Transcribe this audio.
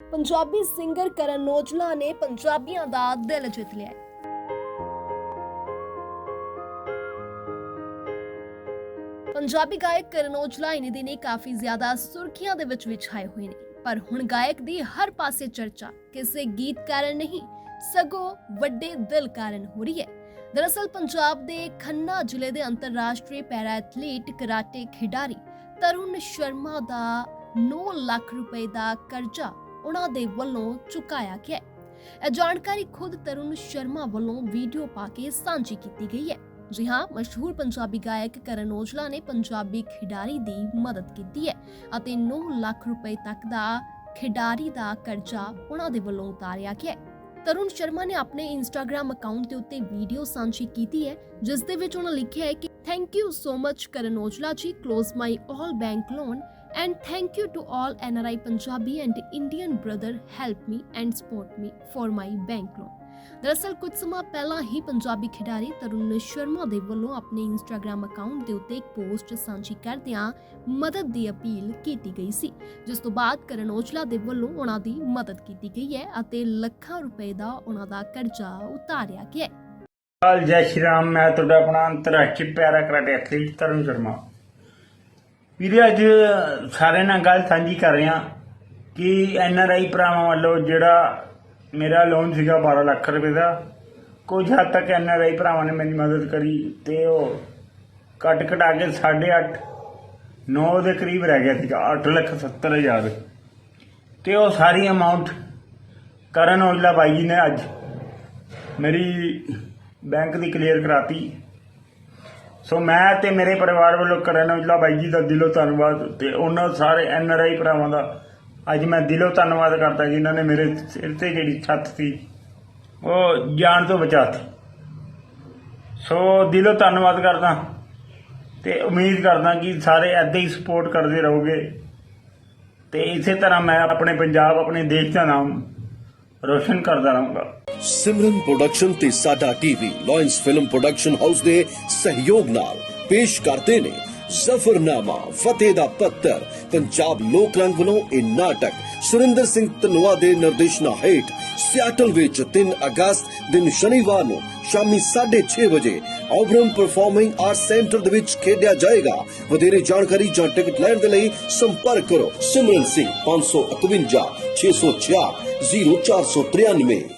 Punjabi singer ਕਰਨ ਔਜਲਾ ਨੇ ਪੰਜਾਬੀਆਂ ਦਾ ਦਿਲ ਜਿੱਤ ਲਿਆ ਹੈ। ਪੰਜਾਬੀ ਗਾਇਕ ਕਰਨ ਔਜਲਾ ਇਨੀ ਦਿਨੀ ਕਾਫੀ ਜ਼ਿਆਦਾ ਸੁਰਖੀਆਂ ਦੇ ਵਿੱਚ ਵਿਛਾਏ ਹੋਏ ਨੇ ਪਰ ਹੁਣ ਗਾਇਕ ਦੀ ਹਰ ਪਾਸੇ ਚਰਚਾ, ਕਿਸੇ ਗੀਤ ਕਾਰਨ ਨਹੀਂ, ਸਗੋਂ ਵੱਡੇ ਦਿਲ ਕਾਰਨ ਹੋ ਰਹੀ ਹੈ ਦਰਅਸਲ ਪੰਜਾਬ ਦੇ ਖੰਨਾ ਜ਼ਿਲ੍ਹੇ ਦੇ ਅੰਤਰਰਾਸ਼ਟਰੀ ਪੈਰਾ ਐਥਲੀਟ ਕਰਾਟੇ ਖਿਡਾਰੀ ਤਰੁਣ ਸ਼ਰਮਾ ਦਾ 9 ਲੱਖ ਰੁਪਏ ਦਾ ਕਰਜ਼ਾ ਉਹਨਾਂ ਦੇ ਵੱਲੋਂ ਚੁਕਾਇਆ ਗਿਆ ਇਹ ਜਾਣਕਾਰੀ ਖੁਦ ਤਰੁਣ ਸ਼ਰਮਾ ਵੱਲੋਂ ਵੀਡੀਓ ਪਾ ਕੇ ਸਾਂਝੀ ਕੀਤੀ ਗਈ ਹੈ। ਜੀ ਹਾਂ, ਮਸ਼ਹੂਰ ਪੰਜਾਬੀ ਗਾਇਕ ਕਰਨ ਔਜਲਾ ਨੇ ਪੰਜਾਬੀ ਖਿਡਾਰੀ ਦੀ ਮਦਦ ਕੀਤੀ ਹੈ ਅਤੇ 9 ਲੱਖ ਰੁਪਏ ਤੱਕ ਦਾ ਖਿਡਾਰੀ ਦਾ ਕਰਜ਼ਾ ਉਹਨਾਂ ਦੇ ਵੱਲੋਂ ਉਤਾਰਿਆ ਗਿਆ ਹੈ। ਤਰੁਣ ਸ਼ਰਮਾ ਨੇ ਆਪਣੇ ਇੰਸਟਾਗ੍ਰam ਅਕਾਊਂਟ ਦੇ ਉੱਤੇ ਵੀਡੀਓ ਸਾਂਝੀ ਕੀਤੀ ਹੈ, ਜਿਸ ਦੇ ਵਿੱਚ ਉਹਨਾਂ ਲਿਖਿਆ ਹੈ ਕਿ thank you so much Karan Aujla ji close my all bank loan and thank you to all NRI Punjabi and Indian brother help me and support me for my bank loan ਦਰਅਸਲ, ਕੁਝ ਸਮਾਂ ਪਹਿਲਾਂ ਹੀ ਪੰਜਾਬੀ ਖਿਡਾਰੀ ਤਰੁਣ ਸ਼ਰਮਾ ਦੇ ਵੱਲੋਂ ਆਪਣੇ Instagram account ਦੇ ਉੱਤੇ ਇੱਕ ਪੋਸਟ ਸਾਂਝੀ ਕਰਦਿਆਂ ਮਦਦ ਦੀ ਅਪੀਲ ਕੀਤੀ ਗਈ ਸੀ, ਜਿਸ ਤੋਂ ਬਾਅਦ ਕਰਨ ਔਜਲਾ ਦੇ ਵੱਲੋਂ ਉਹਨਾਂ ਦੀ ਮਦਦ ਕੀਤੀ ਗਈ ਹੈ ਅਤੇ ਲੱਖਾਂ ਰੁਪਏ ਦਾ ਉਹਨਾਂ ਦਾ ਕਰਜ਼ਾ ਉਤਾਰਿਆ ਗਿਆ ਹੈ। ਜੈ ਸ਼੍ਰੀ ਰਾਮ, ਮੈਂ ਤੁਹਾਡਾ ਆਪਣਾ ਅੰਤਰਰਾਸ਼ਟਰੀ ਪਿਆਰਾ ਕਰਾਟੇ ਐਥਲੀਟ ਤਰੁਣ ਸ਼ਰਮਾ। ਵੀਰੇ, ਅੱਜ ਸਾਰੇ ਨਾਲ ਗੱਲ ਸਾਂਝੀ ਕਰ ਰਿਹਾ ਕਿ ਐਨ ਆਰ ਆਈ ਭਰਾਵਾਂ ਵੱਲੋਂ ਜਿਹੜਾ ਮੇਰਾ ਲੋਨ ਸੀਗਾ 12 ਲੱਖ ਰੁਪਏ ਦਾ, ਕੁਝ ਹੱਦ ਤੱਕ ਐਨ ਆਰ ਆਈ ਭਰਾਵਾਂ ਨੇ ਮੇਰੀ ਮਦਦ ਕਰੀ ਤੇ ਉਹ ਕੱਟ ਕਟਾ ਕੇ 8.5 9 ਦੇ ਕਰੀਬ ਰਹਿ ਗਿਆ ਸੀਗਾ 8 ਲੱਖ 70 ਹਜ਼ਾਰ। ਤੇ ਉਹ ਸਾਰੀ ਅਮਾਉਂਟ ਕਰਨ ਔਜਲਾ ਬਾਈ ਜੀ ਨੇ ਅੱਜ ਮੇਰੀ ਬੈਂਕ ਦੀ ਕਲੀਅਰ ਕਰਾਤੀ। ਸੋ ਮੈਂ ਤੇ ਮੇਰੇ ਪਰਿਵਾਰ ਵੱਲੋਂ ਕਰਨ ਔਜਲਾ ਬਾਈ ਜੀ ਦਾ ਦਿਲੋਂ ਧੰਨਵਾਦ ਤੇ ਉਹਨਾਂ ਸਾਰੇ ਐਨ ਆਰ ਆਈ ਭਰਾਵਾਂ ਦਾ ਅੱਜ ਮੈਂ ਦਿਲੋਂ ਧੰਨਵਾਦ ਕਰਦਾ ਜਿਨ੍ਹਾਂ ਨੇ ਮੇਰੇ ਸਿਰ ਤੇ ਜਿਹੜੀ ਛੱਤ ਸੀ, ਉਹ ਜਾਨ ਤੋਂ ਬਚਾਤੀ ਸੋ ਦਿਲੋਂ ਧੰਨਵਾਦ ਕਰਦਾ ਤੇ ਉਮੀਦ ਕਰਦਾ ਕਿ ਸਾਰੇ ਐਦਾਂ ਹੀ ਸਪੋਰਟ ਕਰਦੇ ਰਹੋਗੇ। ਤੇ ਇਸੇ ਤਰ੍ਹਾਂ ਮੈਂ ਆਪਣੇ ਪੰਜਾਬ, ਆਪਣੇ ਦੇਸ਼ ਦਾ ਨਾਮ ਰੋਸ਼ਨ ਕਰਦਾ ਰਹੂੰਗਾ। ਸਿਮਰਨ ਪ੍ਰੋਡਕਸ਼ਨ ਤੇ ਸਾਡਾ TV lions film production house ਦੇ ਸਹਿਯੋਗ ਨਾਲ ਪੇਸ਼ ਕਰਦੇ ਨੇ ਜ਼ਫਰਨਾਮਾ, ਫਤਿਹ ਦਾ ਪੱਤਰ, ਪੰਜਾਬ ਲੋਕ ਰੰਗ ਵੱਲੋਂ ਇਹ ਨਾਟਕ ਸੁਰਿੰਦਰ ਸਿੰਘ ਧਨੋਆ ਦੇ ਨਿਰਦੇਸ਼ਨਾ ਹੇਠ ਸਿਆਟਲ ਵਿੱਚ 3 ਅਗਸਤ, ਦਿਨ ਸ਼ਨੀਵਾਰ ਨੂੰ ਸ਼ਾਮੀ 6:30 ਵਜੇ ਆਬਰਮ ਪਰਫਾਰਮਿੰਗ ਆਰਟ ਸੈਂਟਰ ਦੇ ਵਿੱਚ ਖੇਡਿਆ ਜਾਏਗਾ। ਵਧੇਰੇ ਜਾਣਕਾਰੀ ਜਾਂ ਟਿਕਟ ਲੈਣ ਦੇ ਲਈ ਸੰਪਰਕ ਕਰੋ ਸਿਮਰਨ ਸਿੰਘ 551 666 0493